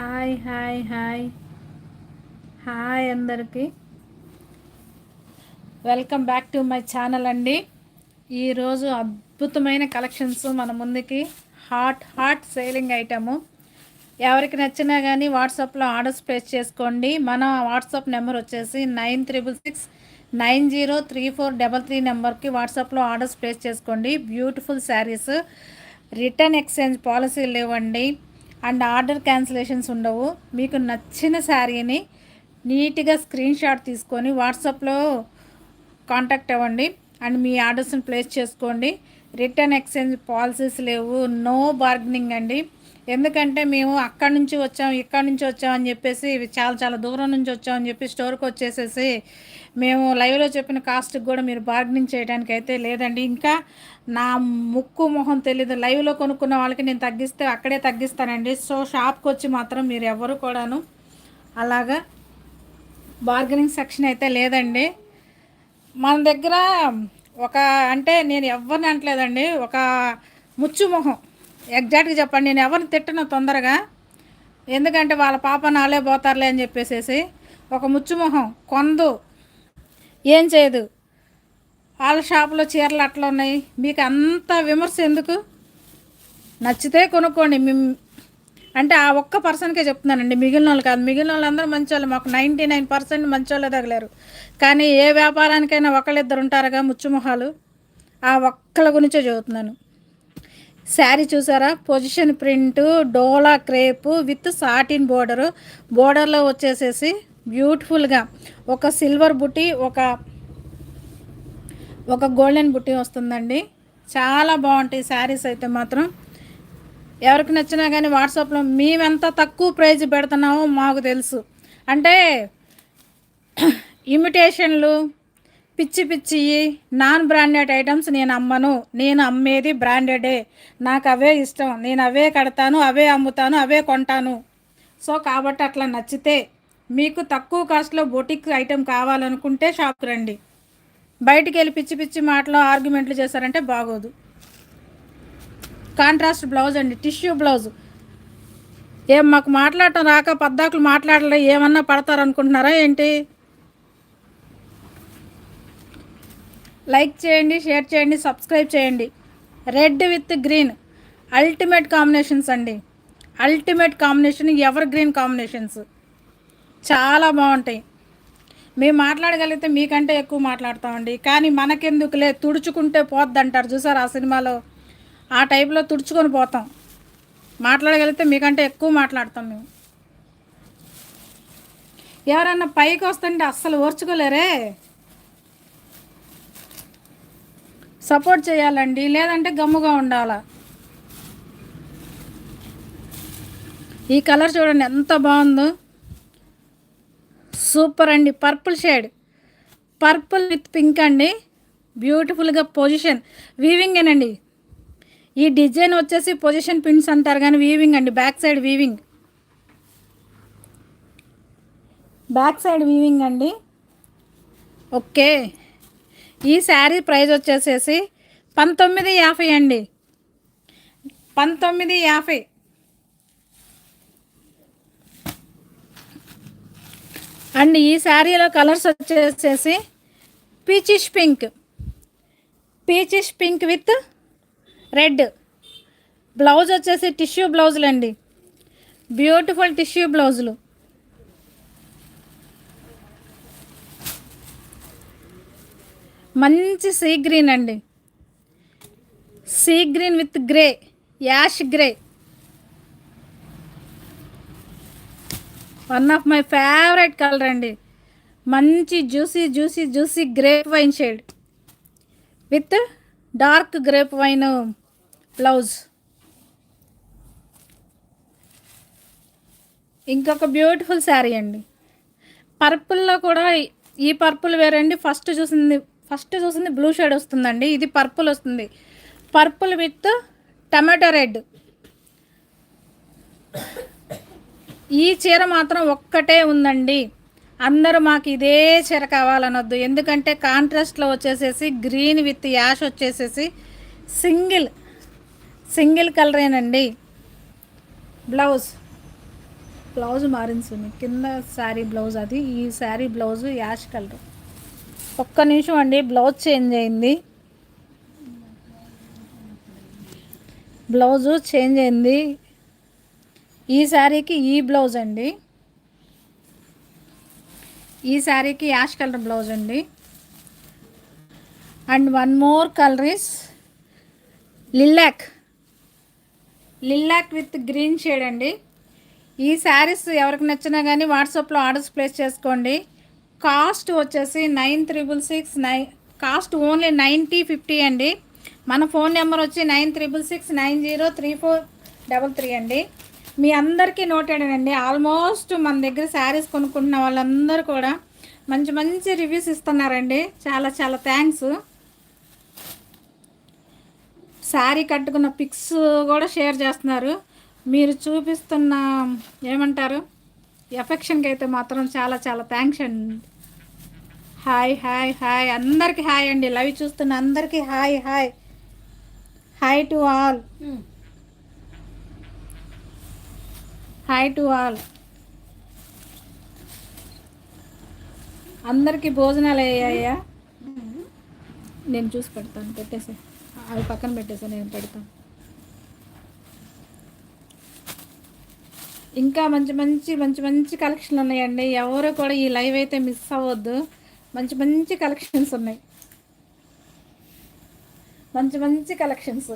Hi hi hi. Hi అందరికీ. Welcome back to my channel అండి. ఈరోజు అద్భుతమైన కలెక్షన్స్ మన ముందుకి. Hot hot selling item. ఎవరికి నచ్చినా కానీ వాట్సాప్లో ఆర్డర్స్ ప్లేస్ చేసుకోండి. మన వాట్సాప్ నెంబర్ వచ్చేసి nine triple six nine zero three four double three నెంబర్కి వాట్సాప్లో ఆర్డర్స్ ప్లేస్ చేసుకోండి. బ్యూటిఫుల్ శారీస్. రిటర్న్ ఎక్స్చేంజ్ పాలసీలు లేవండి. అండ్ ఆర్డర్ క్యాన్సిలేషన్స్ ఉండవు. మీకు నచ్చిన శారీని నీట్గా స్క్రీన్ షాట్ తీసుకొని వాట్సాప్లో కాంటాక్ట్ అవ్వండి. అండ్ మీ ఆర్డర్స్ని ప్లేస్ చేసుకోండి. రిటర్న్ ఎక్స్చేంజ్ పాలసీస్ లేవు. నో బార్గెనింగ్ అండి. ఎందుకంటే మేము అక్కడి నుంచి వచ్చాం ఇక్కడి నుంచి వచ్చాం అని చెప్పేసి చాలా చాలా దూరం నుంచి వచ్చామని చెప్పి స్టోర్కి వచ్చేసేసి మేము లైవ్లో చెప్పిన కాస్ట్కి కూడా మీరు బార్గెనింగ్ చేయడానికి అయితే లేదండి. ఇంకా నా ముక్కు మొహం తెలీదు. లైవ్లో కొనుక్కున్న వాళ్ళకి నేను తగ్గిస్తే అక్కడే తగ్గిస్తానండి. సో షాప్కి వచ్చి మాత్రం మీరు ఎవరు కూడాను అలాగా బార్గెనింగ్ సెక్షన్ అయితే లేదండి. మన దగ్గర ఒక అంటే నేను ఎవరిని అంటలేదండి ఒక ముచ్చు మొహం. ఎగ్జాక్ట్గా చెప్పండి. నేను ఎవరిని తిట్టను తొందరగా. ఎందుకంటే వాళ్ళ పాప నాలే పోతారులే అని చెప్పేసేసి ఒక ముచ్చుమొహం కొందు ఏం చేయదు. వాళ్ళ షాపులో చీరలు అట్లా ఉన్నాయి. మీకు అంత విమర్శ ఎందుకు? నచ్చితే కొనుక్కోండి. అంటే ఆ ఒక్క పర్సన్కే చెప్తున్నానండి. మిగిలిన వాళ్ళు కాదు. మిగిలిన వాళ్ళందరూ మంచి వాళ్ళు మాకు నైంటీ నైన్ పర్సెంట్ మంచి వాళ్ళే తగలేరు. కానీ ఏ వ్యాపారానికైనా ఒకళ్ళిద్దరు ఉంటారుగా ముచ్చుమొహాలు. ఆ ఒక్కళ్ళ గురించే చదువుతున్నాను శారీ చూసారా? Position print dola crepe with satin border. బోర్డర్లో వచ్చేసేసి బ్యూటిఫుల్గా ఒక సిల్వర్ బుట్టి ఒక ఒక గోల్డెన్ బుట్టి వస్తుందండి. చాలా బాగుంటాయి శారీస్ అయితే మాత్రం. ఎవరికి నచ్చినా కానీ వాట్సాప్లో మేమెంత తక్కువ ప్రైజ్ పెడుతున్నామో మాకు తెలుసు. అంటే ఇమిటేషన్లు పిచ్చి పిచ్చి నాన్ బ్రాండెడ్ ఐటమ్స్ నేను అమ్మను. నేను అమ్మేది బ్రాండెడే. నాకు అవే ఇష్టం. నేను అవే కడతాను అవే అమ్ముతాను అవే కొంటాను. సో కాబట్టి అట్లా నచ్చితే మీకు తక్కువ కాస్ట్లో బొటిక్ ఐటెం కావాలనుకుంటే షాప్కి రండి. బయటికి వెళ్ళి పిచ్చి పిచ్చి మాటలు ఆర్గ్యుమెంట్లు చేశారంటే బాగోదు. కాంట్రాస్ట్ బ్లౌజ్ అండి టిష్యూ బ్లౌజ్. ఏం మాకు మాట్లాడటం రాక పద్దాకులు మాట్లాడలే ఏమన్నా పడతారనుకుంటున్నారా ఏంటి? లైక్ చేయండి షేర్ చేయండి సబ్స్క్రైబ్ చేయండి. Red with green. Ultimate combinations అండి. Ultimate combination evergreen combinations. చాలా బాగుంటాయి. మేము మాట్లాడగలిగితే మీకంటే ఎక్కువ మాట్లాడతామండి. కానీ మనకెందుకులే తుడుచుకుంటే పోద్ది అంటారు చూసారు ఆ సినిమాలో? ఆ టైప్లో తుడుచుకొని పోతాం. మాట్లాడగలిగితే మీకంటే ఎక్కువ మాట్లాడతాం మేము. ఎవరన్నా పైకి వస్తుంటే అస్సలు ఓర్చుకోలేరే? సపోర్ట్ చేయాలండి లేదంటే గమ్ముగా ఉండాల? ఈ కలర్ చూడండి ఎంత బాగుందో. సూపర్ అండి. Purple shade. Purple with pink అండి. బ్యూటిఫుల్గా పొజిషన్. వీవింగేనండి ఈ డిజైన్ వచ్చేసి పొజిషన్ పిన్స్ అంటారు కానీ వీవింగ్ అండి. Back side weaving. Back side weaving అండి. ఓకే. ఈ శారీ ప్రైస్ వచ్చేసేసి పంతొమ్మిది యాభై అండి. పంతొమ్మిది యాభై. అండ్ ఈ శారీలో కలర్స్ వచ్చేసేసి peachish pink. Peachish pink with red. Blouse వచ్చేసి టిష్యూ బ్లౌజులు అండి బ్యూటిఫుల్ టిష్యూ బ్లౌజులు. మంచి సీ గ్రీన్ అండి. Sea green with grey ash grey. One of my favourite colour అండి. మంచి juicy juicy juicy grape wine shade. With dark grape wine blouse. ఇంకొక beautiful sari అండి. పర్పుల్లో కూడా ఈ పర్పుల్ వేరండి. ఫస్ట్ చూసింది ఫస్ట్ చూసింది బ్లూ షేడ్ వస్తుందండి. ఇది పర్పుల్ వస్తుంది. Purple with tomato red. ఈ చీర మాత్రం ఒక్కటే ఉందండి. అందరూ మాకు ఇదే చీర కావాలనొద్దు. ఎందుకంటే కాంట్రాస్ట్లో వచ్చేసేసి గ్రీన్ విత్ యాష్ వచ్చేసేసి సింగిల్ సింగిల్ కలరేనండి. బ్లౌజ్ బ్లౌజ్ మారింది కింద శారీ బ్లౌజ్ అది. ఈ శారీ బ్లౌజ్ యాష్ కలర్ ఒక్క నిమిషం అండి. బ్లౌజ్ చేంజ్ అయింది. బ్లౌజు చేంజ్ అయింది. ఈ శారీకి ఈ బ్లౌజ్ అండి. ఈ శారీకి యాష్ కలర్ బ్లౌజ్ అండి. And one more colour is lilac. Lilac with green shade అండి. ఈ శారీస్ ఎవరికి నచ్చినా కానీ వాట్సాప్లో ఆర్డర్స్ ప్లేస్ చేసుకోండి. కాస్ట్ వచ్చేసి nine triple six nine cost only ninety fifty అండి. మన ఫోన్ నెంబర్ వచ్చి nine triple six nine zero three four double three అండి. మీ అందరికీ నోటెడ్ అండి ఆల్మోస్ట్ మన దగ్గర శారీస్ కొనుక్కుంటున్న వాళ్ళందరూ కూడా మంచి మంచి రివ్యూస్ ఇస్తున్నారండి. చాలా చాలా థ్యాంక్స్. శారీ కట్టుకున్న పిక్స్ కూడా షేర్ చేస్తున్నారు. మీరు చూపిస్తున్న ఏమంటారు? ఎఫెక్షన్కి అయితే మాత్రం చాలా చాలా థ్యాంక్స్ అండి. Hi hi hi. అందరికీ హాయ్ అండి. లవ్ చూస్తున్న అందరికీ hi hi. Hi to all. Hi to all అందరికీ భోజనాలు అయ్యాయా? నేను చూసి పెడతాను పెట్టేసా అవి పక్కన పెట్టేసా నేను పెడతాను. ఇంకా మంచి మంచి మంచి మంచి కలెక్షన్లు ఉన్నాయండి. ఎవరు కూడా ఈ లైవ్ అయితే మిస్ అవ్వద్దు. మంచి మంచి కలెక్షన్స్ ఉన్నాయి. మంచి మంచి కలెక్షన్స్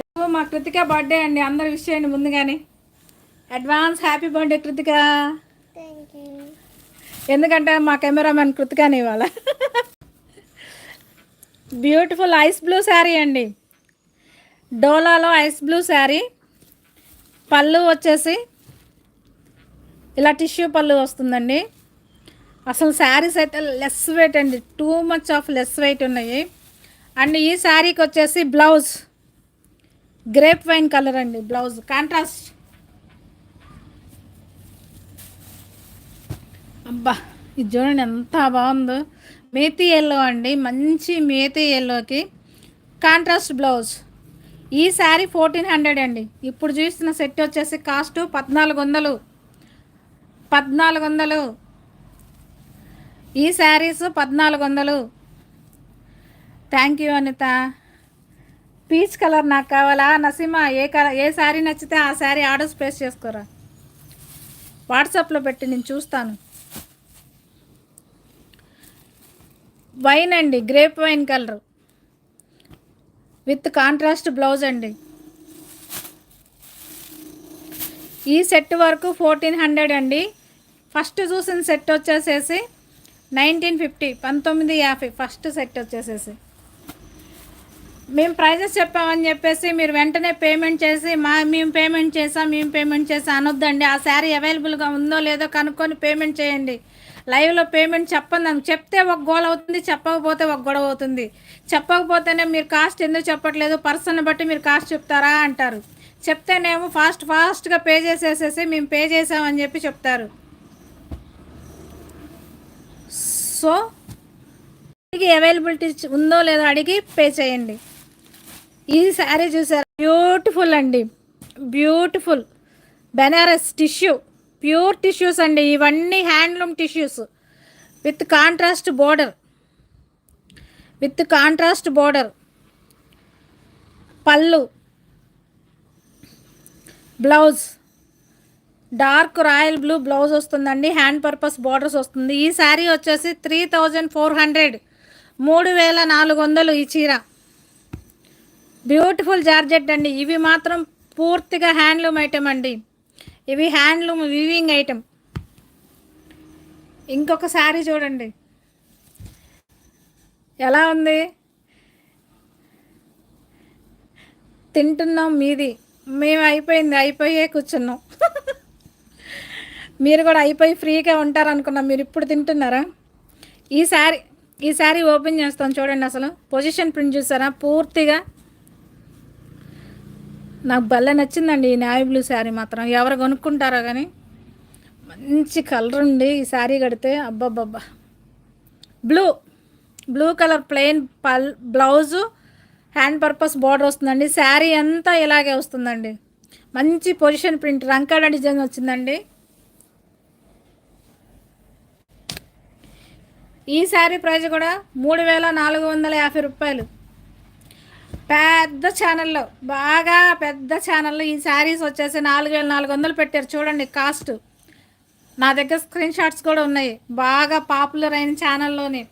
రేపు మా కృతిక బర్త్డే అండి. అందరు విషయాన్ని ముందుగానే అడ్వాన్స్ హ్యాపీ బర్త్డే కృతిక ఎందుకంటే మా కెమెరామెన్ కృతికాని ఇవాళ బ్యూటిఫుల్ ఐస్ బ్లూ శారీ అండి. డోలాలో ఐస్ బ్లూ శారీ పళ్ళు వచ్చేసి ఇలా టిష్యూ పళ్ళు వస్తుందండి. అసలు శారీస్ అయితే లెస్ వెయిట్ అండి. Too much of less weight ఉన్నాయి. అండ్ ఈ శారీకి వచ్చేసి బ్లౌజ్ గ్రేప్ వైన్ కలర్ అండి బ్లౌజ్ కాంట్రాస్ట్ అబ్బా ఇది చూడండి ఎంత బాగుందో. మేతి ఎల్లో అండి మంచి మేతి ఎల్లోకి కాంట్రాస్ట్ బ్లౌజ్ ఈ శారీ ఫోర్టీన్ హండ్రెడ్ అండి. ఇప్పుడు చూస్తున్న సెట్ వచ్చేసి కాస్ట్ పద్నాలుగు వందలు. పద్నాలుగు వందలు. ఈ శారీస్ పద్నాలుగు వందలు. Thank you Anitha. Peach colour నాకు కావాలా? నసీమా ఏ కలర్ ఏ శారీ నచ్చితే ఆ శారీ ఆర్డర్స్ ప్లేస్ చేసుకోరా. వాట్సాప్లో పెట్టి నేను చూస్తాను. వైన్ అండి grape wine colour. With contrast blouse అండి. ఈ సెట్ వరకు ఫోర్టీన్ హండ్రెడ్ అండి. ఫస్ట్ చూసిన సెట్ వచ్చేసేసి నైన్టీన్ ఫిఫ్టీ పంతొమ్మిది యాభై ఫస్ట్ సెట్ వచ్చేసేసి. మేము ప్రైజెస్ చెప్పామని చెప్పేసి మీరు వెంటనే పేమెంట్ చేసి మా మేము పేమెంట్ చేసాం మేము పేమెంట్ చేసాం అనొద్దండి. ఆ శారీ అవైలబుల్గా ఉందో లేదో కనుక్కొని పేమెంట్ చేయండి. లైవ్లో పేమెంట్ చెప్పండి. చెప్తే ఒక గోల్ అవుతుంది చెప్పకపోతే ఒక గొడవ అవుతుంది. చెప్పకపోతేనే మీరు కాస్ట్ ఎందుకు చెప్పట్లేదు? పర్సన్ బట్టి మీరు కాస్ట్ చెప్తారా అంటారు. చెప్తేనేమో ఫాస్ట్ ఫాస్ట్గా పే చేసేసేసి మేము పే చేసామని చెప్పి చెప్తారు. సో అవైలబిలిటీ ఉందో లేదో అడిగి పే చేయండి. ఈ శారీ చూసారు? బ్యూటిఫుల్ అండి. Beautiful Benaras tissue pure tissues అండి ఇవన్నీ handloom tissues. With contrast border. With contrast border. పళ్ళు. Blouse. Dark royal blue blouse వస్తుందండి హ్యాండ్ పర్పస్ బార్డర్స్ వస్తుంది. ఈ శారీ వచ్చేసి త్రీ థౌజండ్ ఫోర్ హండ్రెడ్. మూడు వేల నాలుగు వందలు ఈ చీర. బ్యూటిఫుల్ జార్జెట్ అండి ఇవి మాత్రం పూర్తిగా హ్యాండ్లూమ్ ఐటెం అండి. ఇవి హ్యాండ్లూమ్ వీవింగ్ ఐటమ్ ఇంకొక శారీ చూడండి. ఎలా ఉంది? తింటున్నాం మీది. మేము అయిపోయింది అయిపోయే కూర్చున్నాం. మీరు కూడా అయిపోయి ఫ్రీగా ఉంటారు అనుకున్నాం మీరు ఇప్పుడు తింటున్నారా? ఈ శారీ ఈ శారీ ఓపెన్ చేస్తాం చూడండి అసలు. పొజిషన్ ప్రింట్ చూసారా? పూర్తిగా నాకు భలే నచ్చిందండి ఈ నావీ బ్లూ శారీ మాత్రం. ఎవరు కొనుక్కుంటారో కానీ మంచి కలర్ ఉండి ఈ శారీ కడితే అబ్బబ్బబ్బా. బ్లూ బ్లూ కలర్ ప్లెయిన్ పల్ బ్లౌజు హ్యాండ్ పర్పస్ బార్డర్ వస్తుందండి. శారీ అంతా ఇలాగే వస్తుందండి. మంచి పొజిషన్ ప్రింట్ రంకాడ డిజైన్ వచ్చిందండి. ఈ శారీ ప్రైస్ కూడా మూడు వేల నాలుగు వందల యాభై రూపాయలు. పెద్ద ఛానల్లో బాగా పెద్ద ఛానల్లో ఈ శారీస్ వచ్చేసి నాలుగు వేల నాలుగు వందలు పెట్టారు. చూడండి కాస్ట్ నా దగ్గర స్క్రీన్ షాట్స్ కూడా ఉన్నాయి. బాగా పాపులర్ అయిన ఛానల్లోనే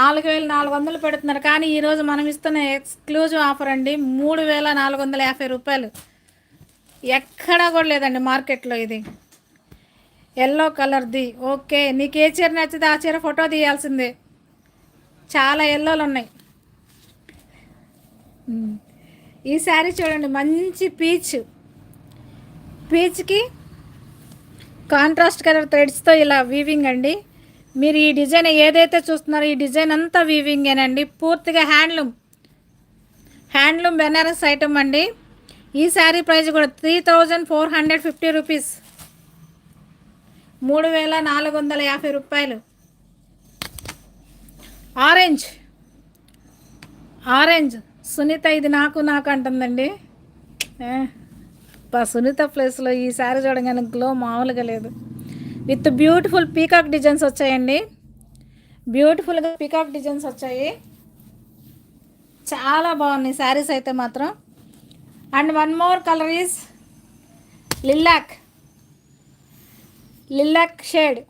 నాలుగు వేల నాలుగు వందలు పెడుతున్నారు. కానీ ఈరోజు మనం ఇస్తున్న ఎక్స్క్లూజివ్ ఆఫర్ అండి మూడు వేల నాలుగు వందల యాభై రూపాయలు. ఎక్కడా కూడా లేదండి మార్కెట్లో ఇది. ఎల్లో కలర్ది ఓకే నీకు ఏ చీర నచ్చితే ఆ చీర ఫోటో తీయాల్సిందే. చాలా ఎల్లోలు ఉన్నాయి. ఈ శారీ చూడండి మంచి పీచ్ పీచ్కి కాంట్రాస్ట్ కలర్ థ్రెడ్స్తో ఇలా వీవింగ్ అండి. మీరు ఈ డిజైన్ ఏదైతే చూస్తున్నారో ఈ డిజైన్ అంతా వీవింగేనండి పూర్తిగా హ్యాండ్లూమ్ హ్యాండ్లూమ్ బెనారస్ ఐటమ్ అండి. ఈ శారీ ప్రైస్ కూడా three thousand four hundred fifty rupees మూడు వేల నాలుగు వందల యాభై రూపాయలు. ఆరెంజ్ ఆరెంజ్ సునీత ఇది నాకు నాకు అంటుందండి. పా బా సునీత ప్లేస్లో ఈ శారీ చూడగానే గ్లో మామూలుగా లేదు. విత్ బ్యూటిఫుల్ పీకాక్ డిజైన్స్ వచ్చాయండి. బ్యూటిఫుల్గా పీకాక్ డిజైన్స్ వచ్చాయి. చాలా బాగున్నాయి శారీస్ అయితే మాత్రం. And one more colour is lilac lilac shade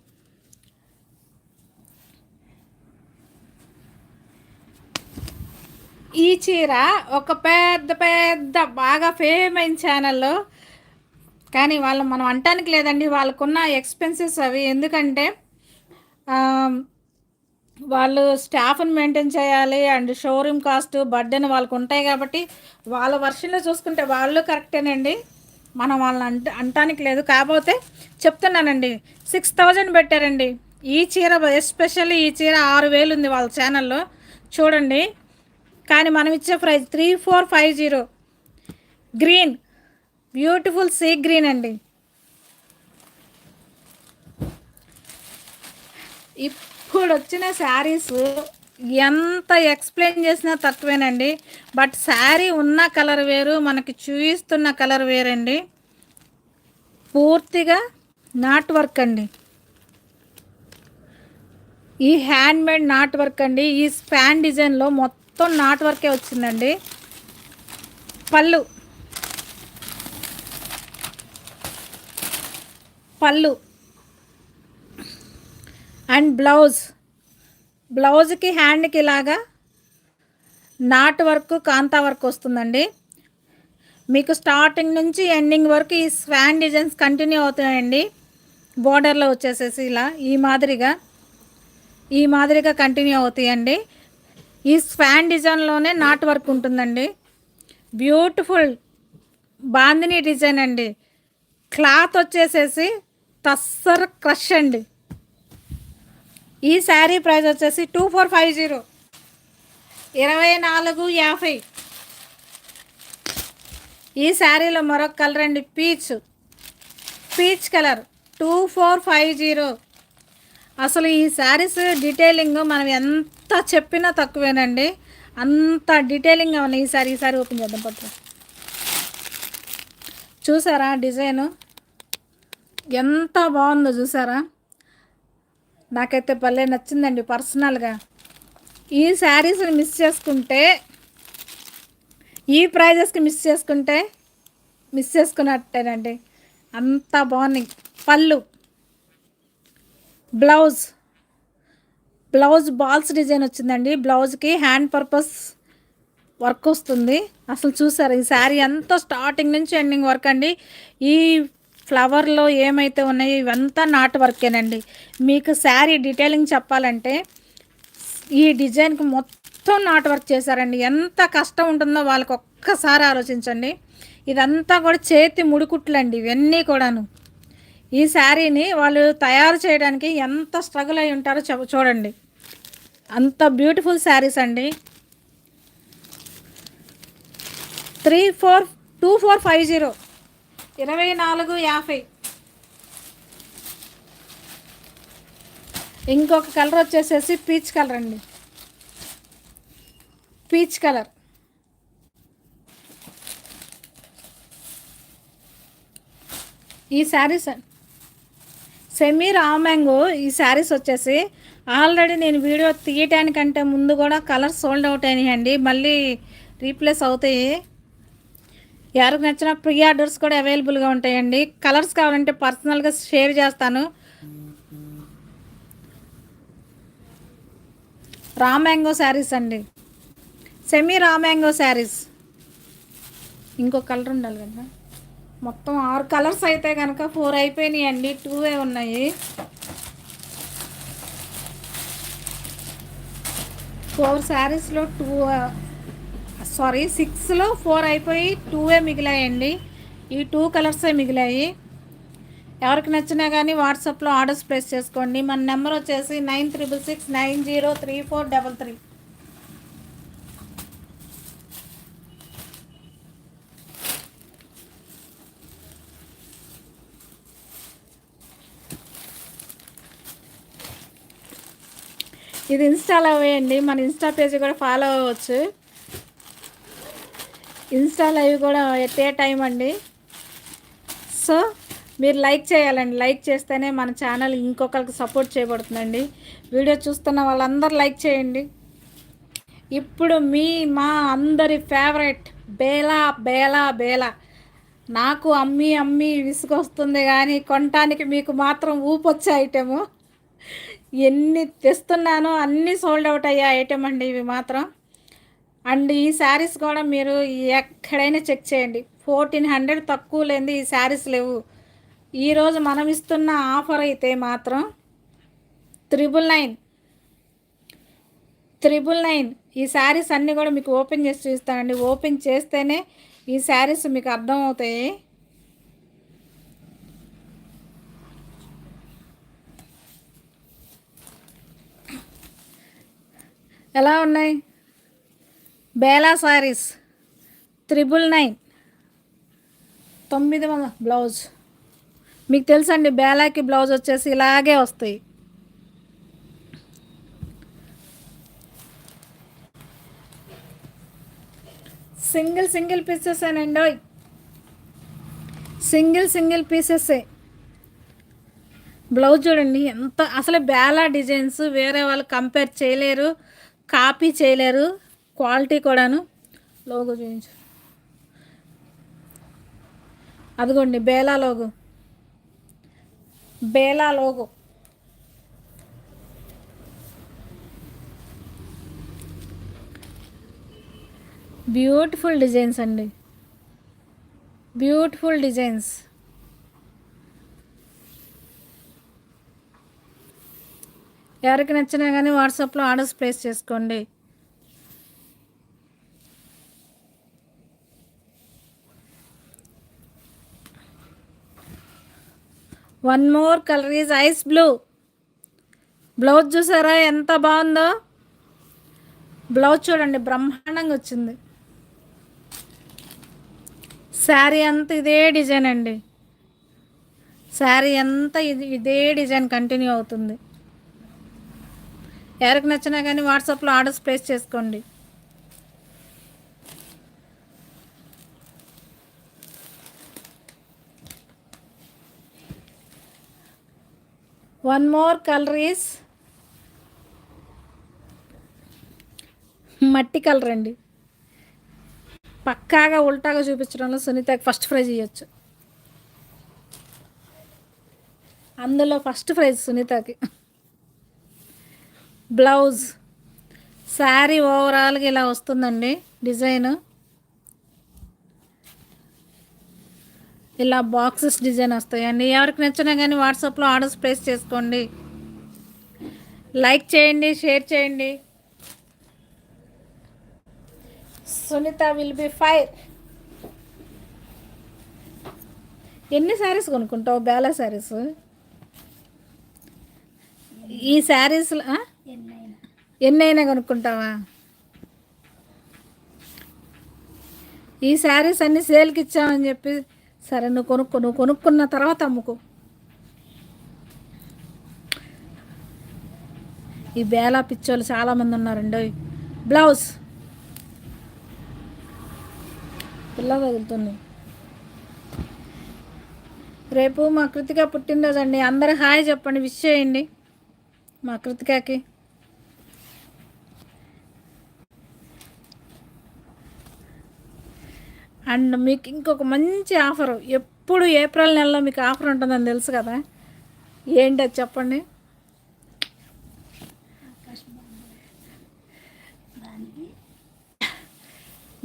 ఈ చీర ఒక పెద్ద పెద్ద బాగా ఫేమ్ అయిన ఛానల్లో. కానీ వాళ్ళు మనం అంటానికి లేదండి వాళ్ళకున్న ఎక్స్పెన్సెస్ అవి. ఎందుకంటే వాళ్ళు స్టాఫ్ని మెయింటైన్ చేయాలి అండ్ షోరూమ్ కాస్ట్ బర్డెన్ వాళ్ళకు ఉంటాయి కాబట్టి వాళ్ళ వర్షన్లో చూసుకుంటే వాళ్ళు కరెక్టేనండి. మనం వాళ్ళని అంట అంటానికి లేదు. కాకపోతే చెప్తున్నానండి సిక్స్ థౌజండ్ పెట్టారండి. ఈ చీర ఎస్పెషల్లీ ఈ చీర ఆరు వేలు ఉంది వాళ్ళ ఛానల్లో. చూడండి కానీ మనం ఇచ్చే price three four five zero. Green. Beautiful sea green అండి. ఇప్పుడు వచ్చిన శారీస్ ఎంత ఎక్స్ప్లెయిన్ చేసినా తక్కువేనండి. బట్ శారీ ఉన్న కలర్ వేరు మనకి చూపిస్తున్న కలర్ వేరండి. పూర్తిగా నాట్ వర్క్ అండి. ఈ హ్యాండ్మేడ్ నాట్ వర్క్ అండి. ఈ స్పాన్ డిజైన్లో మొత్తం మొత్తం నాట్ వర్కే వచ్చిందండి. పళ్ళు. పళ్ళు. And blouse. బ్లౌజ్కి హ్యాండ్కి ఇలాగా నాట్ వర్క్ కాంతా వర్క్ వస్తుందండి. మీకు స్టార్టింగ్ నుంచి ఎండింగ్ వరకు ఈ స్వాన్ డిజైన్స్ కంటిన్యూ అవుతాయండి. బోర్డర్లో వచ్చేసేసి ఇలా ఈ మాదిరిగా ఈ మాదిరిగా కంటిన్యూ అవుతాయండి. ఈ స్వాన్ డిజైన్లోనే నాట్ వర్క్ ఉంటుందండి. బ్యూటిఫుల్ బాందిని డిజైన్ అండి. క్లాత్ వచ్చేసేసి తస్సర్ క్రష్ అండి. ఈ శారీ ప్రైస్ వచ్చేసి టూ ఫోర్ ఫైవ్ జీరో. ఇరవై నాలుగు యాభై. ఈ శారీలో మరొక కలర్ అండి peach. Peach colour two four five zero. అసలు ఈ శారీస్ డీటెయిలింగ్ మనం ఎంత చెప్పినా తక్కువేనండి. అంత డీటెయిలింగ్ అవన్నీ ఈ ఈసారి ఈ ఓపెన్ చేద్దాం పట్టు చూసారా డిజైను? ఎంత బాగుందో చూసారా? నాకైతే భలే నచ్చిందండి పర్సనల్గా. ఈ శారీస్ని మిస్ చేసుకుంటే ఈ ప్రైజెస్కి మిస్ చేసుకుంటే మిస్ చేసుకున్నట్టేనండి. అంత బాగున్నాయి. పళ్ళు బ్లౌజ్ బ్లౌజ్ బాల్స్ డిజైన్ వచ్చిందండి. బ్లౌజ్కి హ్యాండ్ పర్పస్ వర్క్ వస్తుంది. అసలు చూసారు ఈ శారీ అంతా స్టార్టింగ్ నుంచి ఎండింగ్ వర్క్ అండి. ఈ ఫ్లవర్లో ఏమైతే ఉన్నాయో ఇవంతా నాట్ వర్కేనండి. మీకు శారీ డీటెయిలింగ్ చెప్పాలంటే ఈ డిజైన్కి మొత్తం నాట్ వర్క్ చేశారండి. ఎంత కష్టం ఉంటుందో వాళ్ళకి ఒక్కసారి ఆలోచించండి. ఇదంతా కూడా చేతి ముడుకుట్లండి ఇవన్నీ కూడాను. ఈ శారీని వాళ్ళు తయారు చేయడానికి ఎంత స్ట్రగుల్ అయి ఉంటారో చూడండి. అంత బ్యూటిఫుల్ శారీస్ అండి. Three four two four five zero. ఇరవై నాలుగు యాభై. ఇంకొక కలర్ వచ్చేసేసి పీచ్ కలర్ అండి. Peach colour. ఈ శారీస్ సెమీ రామ్యాంగో ఈ శారీస్ వచ్చేసి ఆల్రెడీ నేను వీడియో తీయటానికంటే ముందు కూడా కలర్స్ సోల్డ్ అవుట్ అయినాయండి మళ్ళీ రీప్లేస్ అవుతాయి. ఎవరికి నచ్చిన ప్రీ ఆర్డర్స్ కూడా అవైలబుల్గా ఉంటాయండి. కలర్స్ కావాలంటే పర్సనల్గా షేర్ చేస్తాను. రామ్యాంగో శారీస్ అండి. Semi raw mango saris. ఇంకో కలర్ ఉండాలి కదా. మొత్తం ఆరు కలర్స్ అయితే కనుక ఫోర్ అయిపోయినాయి అండి టూవే ఉన్నాయి. ఫోర్ శారీస్లో టూ సారీ సిక్స్లో ఫోర్ అయిపోయి టూవే మిగిలాయండి. ఈ టూ కలర్సే మిగిలాయి. ఎవరికి నచ్చినా కానీ వాట్సాప్లో ఆర్డర్స్ ప్లేస్ చేసుకోండి. మన నెంబర్ వచ్చేసి nine triple six nine zero three four double three. ఇది ఇన్స్టాలో వేయండి. మన ఇన్స్టా పేజ్ కూడా ఫాలో అవ్వచ్చు. ఇన్స్టా లైవ్ కూడా ఎట్టే టైం అండి. సో మీరు లైక్ చేయాలండి. లైక్ చేస్తేనే మన ఛానల్ ఇంకొకరికి సపోర్ట్ చేయబడుతుందండి. వీడియో చూస్తున్న వాళ్ళందరూ లైక్ చేయండి. ఇప్పుడు మీ మా అందరి ఫేవరెట్ బేలా బేలా బేలా. నాకు అమ్మి అమ్మి విసుగొస్తుంది కానీ కొనటానికి మీకు మాత్రం ఊపొచ్చే ఐటెము. ఎన్ని తెస్తున్నానో అన్నీ సోల్డ్ అవుట్ అయ్యే ఐటెం అండి ఇవి మాత్రం. అండ్ ఈ శారీస్ కూడా మీరు ఎక్కడైనా చెక్ చేయండి. ఫోర్టీన్ హండ్రెడ్ తక్కువ లేనిది ఈ శారీస్ లేవు. ఈరోజు మనం ఇస్తున్న ఆఫర్ అయితే మాత్రం త్రిబుల్ నైన్ త్రిబుల్ నైన్ ఈ శారీస్ అన్నీ కూడా మీకు ఓపెన్ చేసి చూస్తానండి ఓపెన్ చేస్తేనే ఈ శారీస్ మీకు అర్థమవుతాయి. ఎలా ఉన్నాయి? బేలా శారీస్ త్రిబుల్ నైన్ తొమ్మిది వందల బ్లౌజ్. మీకు తెలుసండి బేలాకి బ్లౌజ్ వచ్చేసి ఇలాగే వస్తాయి. సింగిల్ సింగిల్ పీసెస్ అండి సింగిల్ సింగిల్ పీసెస్ బ్లౌజ్ చూడండి ఎంత అసలు బేలా డిజైన్స్ వేరే వాళ్ళు కంపేర్ చేయలేరు. కాపీ చేయలేరు క్వాలిటీ కూడాను లోగో చూపించు. అదిగోండి Bela logo. Bela logo. Beautiful designs అండి. Beautiful designs. ఎవరికి నచ్చినా కానీ వాట్సాప్లో ఆర్డర్స్ ప్లేస్ చేసుకోండి. One more colour is ice blue. Blouse చూసారా? ఎంత బాగుందో? బ్లౌజ్ చూడండి బ్రహ్మాండంగా వచ్చింది. శారీ అంతా ఇదే డిజైన్ అండి. శారీ అంతా ఇది ఇదే డిజైన్ కంటిన్యూ అవుతుంది. ఎవరికి నచ్చినా కానీ వాట్సాప్లో ఆర్డర్స్ ప్లేస్ చేసుకోండి. వన్ మోర్ కలర్ ఈస్ మట్టి కలర్ అండి. పక్కాగా ఉల్టాగా చూపించడంలో సునీతకి ఫస్ట్ ప్రైజ్ ఇవ్వచ్చు అందులో ఫస్ట్ ప్రైజ్ సునీతకి. బ్లౌజ్. శారీ ఓవరాల్గా ఇలా వస్తుందండి డిజైన్. ఇలా బాక్సెస్ డిజైన్ వస్తాయండి ఎవరికి నచ్చినా కానీ వాట్సాప్లో ఆర్డర్స్ ప్లేస్ చేసుకోండి. లైక్ చేయండి షేర్ చేయండి. సునీత విల్ బి ఫైర్ ఎన్ని శారీస్ కొనుక్కుంటావు? బేలా శారీస్? ఈ శారీస్లో ఎన్నైనా. కొనుక్కుంటావా? ఈ శారీస్ అన్ని సేల్కి ఇచ్చామని చెప్పి సరే నువ్వు కొనుక్కో నువ్వు కొనుక్కున్న తర్వాత అమ్ముకో. ఈ బేలా పిచ్చోళ్ళు చాలామంది ఉన్నారండి బ్లౌజ్. పిల్ల తగులుతుంది. రేపు మా కృతిక పుట్టినరోజు అండి. అందరు హాయ్ చెప్పండి విష్ చేయండి మా కృతికకి. అండ్ మీకు ఇంకొక మంచి ఆఫర్ ఎప్పుడు ఏప్రిల్ నెలలో మీకు ఆఫర్ ఉంటుందని తెలుసు కదా? ఏంటి అది చెప్పండి?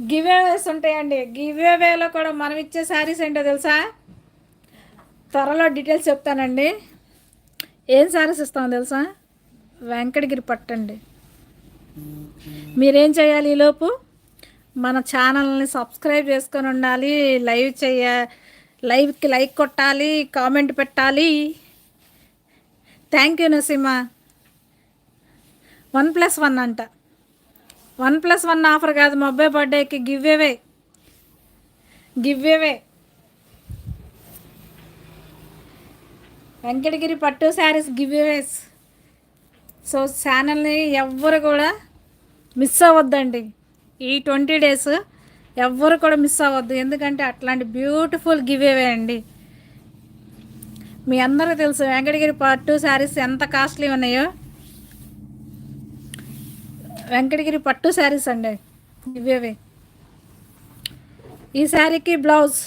గివేవేస్ ఉంటాయండి. గివేవేలో కూడా మనం ఇచ్చే శారీస్ ఏంటో తెలుసా? త్వరలో డీటెయిల్స్ చెప్తానండి. ఏం శారీస్ ఇస్తామో తెలుసా? వెంకటగిరి పట్టండి. మీరేం చేయాలి ఈలోపు మన ఛానల్ని సబ్స్క్రైబ్ చేసుకొని ఉండాలి లైవ్ చేయ లైవ్కి లైక్ కొట్టాలి కామెంట్ పెట్టాలి. Thank you Narasimha one plus one అంట. వన్ ప్లస్ వన్ ఆఫర్ కాదు మా బర్త్డేకి give away giveaway Venkatagiri పట్టు శారీస్ గివ్ అవేస్ సో ఛానల్ని ఎవ్వరు కూడా మిస్ అవ్వద్దండి. ఈ ట్వంటీ డేస్ ఎవ్వరు కూడా మిస్ అవ్వద్దు. ఎందుకంటే అట్లాంటి బ్యూటిఫుల్ గివ్ అవే అండి. మీ అందరూ తెలుసు వెంకటగిరి పట్టు శారీస్ ఎంత కాస్ట్లీ ఉన్నాయో. వెంకటగిరి పట్టు శారీస్ అండి. ఇవేవి. ఈ శారీకి బ్లౌజ్.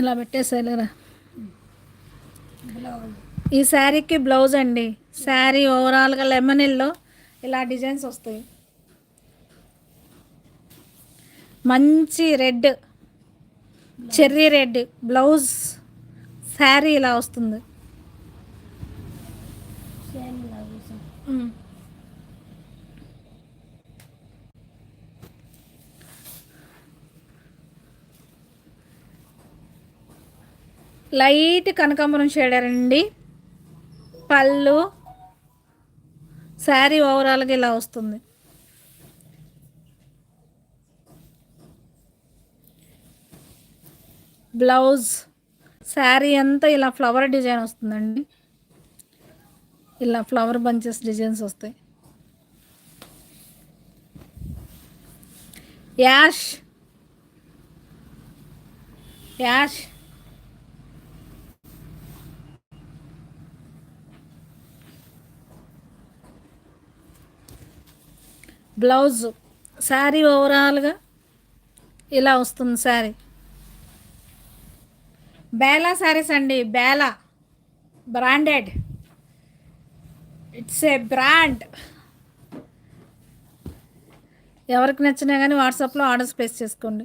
ఇలా పెట్టేసేలేరా ఈ శారీకి బ్లౌజ్ అండి. శారీ ఓవరాల్గా లెమన్ ఎల్లో ఇలా డిజైన్స్ వస్తాయి. మంచి red cherry red blouse sari ఇలా వస్తుంది మ్మ్. లైట్ కనకాంబరం షేడర్ అండి పళ్ళు శారీ ఓవరాల్గా ఇలా వస్తుంది. బ్లౌజ్ శారీ అంతా ఇలా ఫ్లవర్ డిజైన్ వస్తుందండి. ఇలా ఫ్లవర్ బంచెస్ డిజైన్స్ వస్తాయి. Ash ash. బ్లౌజ్. శారీ ఓవరాల్గా ఇలా వస్తుంది శారీ. బేలా శారీస్ అండి Bela. Branded. It's a brand. ఎవరికి నచ్చినా కానీ వాట్సాప్లో ఆర్డర్స్ ప్లేస్ చేసుకోండి.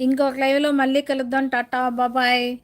ఇంకొక లైవ్లో మళ్ళీ కలుద్దాం. టాటా బాబాయ్.